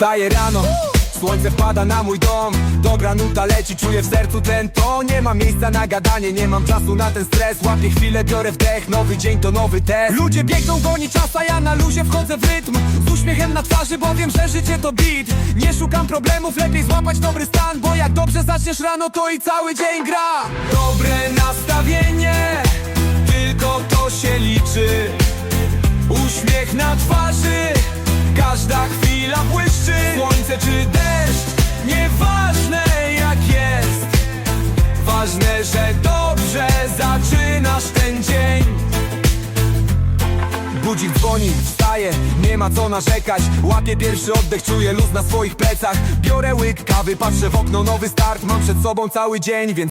Wstaję rano. Słońce wpada na mój dom. Dobra nuta leci, czuję w sercu ten to Nie mam miejsca na gadanie, nie mam czasu na ten stres. Łapię chwilę, biorę wdech, nowy dzień to nowy test. Ludzie biegną, goni czas, a ja na luzie wchodzę w rytm. Z uśmiechem na twarzy, bo wiem, że życie to beat. Nie szukam problemów, lepiej złapać dobry stan. Bo jak dobrze zaczniesz rano, to i cały dzień gra. Dobre nastawienie, tylko to się liczy. Uśmiech na twarzy Każda chwila Słońce czy deszcz Nieważne jak jest. Ważne, że dobrze zaczynasz ten dzień. Budzik dzwoni, wstaję, nie ma co narzekać. Łapię pierwszy oddech, czuję luz na swoich plecach. Biorę łyk kawy, patrzę w okno, nowy start Mam przed sobą cały dzień, więc